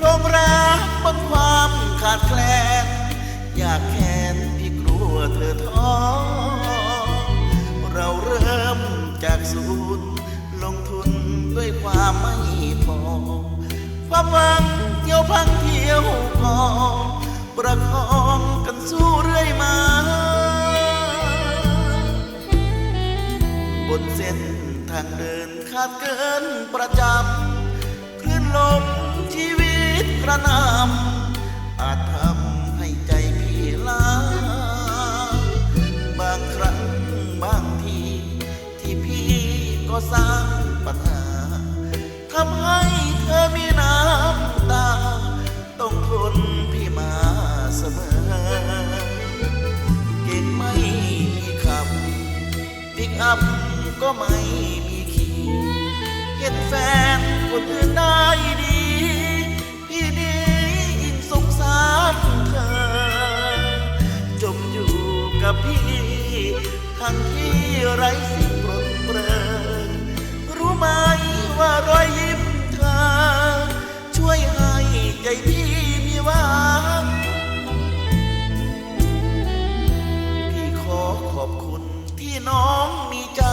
โรงรักบนความขาดแคลน อยากแค้นพี่กลัวเธอท้อ เราเริ่มจากศูนย์ลงทุนด้วยความไม่พอ ความหวังเที่ยวพังเที่ยวกอประคองกันสู้เรื่อยมา บนเส้นทางเดินขาดเกินประจำคลื่นลม กระนำอาจทำให้ใจพี่ล้า บางครั้งบางที ที่พี่ก็สร้างปัญหาทำให้เธอมีน้ำตา ต้องทนพี่มาเสมอ เก่งไม่มีขับปิกอัพก็ไม่มีขี่เห็นแฟนคนอื่นได้ดี ทั้งที่ไร้สิ่งปรนเปรอรู้ไหมว่ารอยยิ้มเธอ ช่วยให้ใจพี่มีหวังพี่ขอขอบคุณที่น้องมีใจ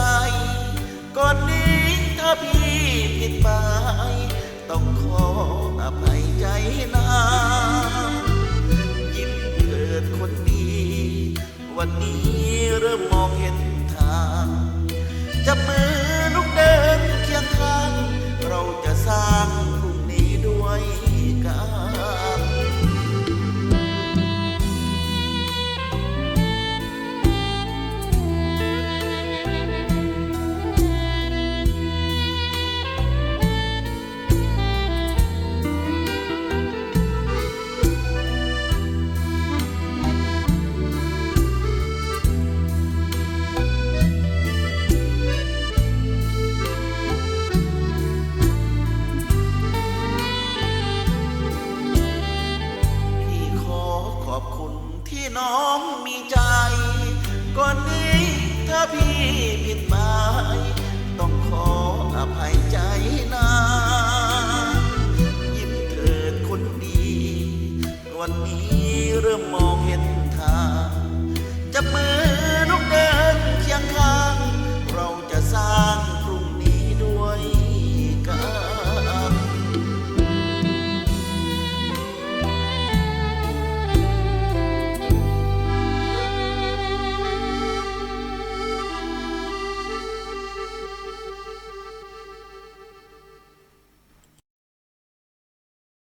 ก่อนนี้ถ้าพี่ผิดไป ต้องขออภัยใจนา วันนี้เริ่มมองเห็นทางจับมือีใจ ก่อนนี้ถ้าพี่ผิดหมาย ต้องขออภัยใจนายิ้มเถิดคนดี วันนี้เริ่มมอง